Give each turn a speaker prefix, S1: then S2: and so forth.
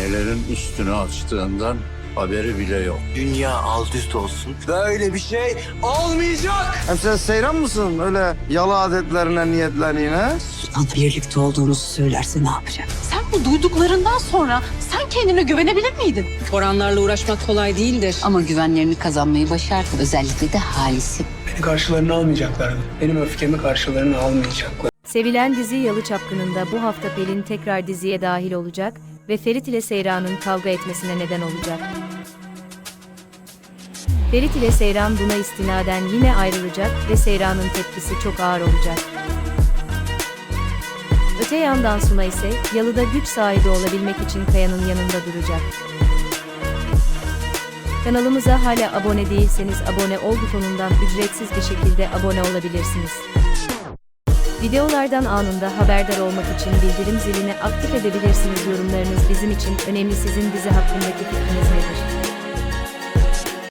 S1: Nelerin üstünü açtığından haberi bile yok.
S2: Dünya alt üst olsun. Böyle bir şey olmayacak.
S3: Hem sen seyran mısın? Öyle yalı adetlerine niyetleniğine.
S4: Sultan birlikte olduğumuzu söylerse ne yapacak?
S5: Sen bu duyduklarından sonra sen kendine güvenebilir miydin?
S4: Foranlarla uğraşmak kolay değildir. Ama güvenlerini kazanmayı başardı. Özellikle de Halis'i.
S6: Beni karşılarına almayacaklardı. Benim öfkemi karşılarına almayacaklar.
S7: Sevilen dizi Yalı Çapkını'nda bu hafta Pelin tekrar diziye dahil olacak ve Ferit ile Seyran'ın kavga etmesine neden olacak. Ferit ile Seyran buna istinaden yine ayrılacak ve Seyran'ın tepkisi çok ağır olacak. Öte yandan Suna ise Yalı'da güç sahibi olabilmek için Kaya'nın yanında duracak. Kanalımıza hala abone değilseniz abone ol butonundan ücretsiz bir şekilde abone olabilirsiniz. Videolardan anında haberdar olmak için bildirim zilini aktif edebilirsiniz. Yorumlarınız bizim için önemli. Sizin dizi hakkındaki fikriniz nedir?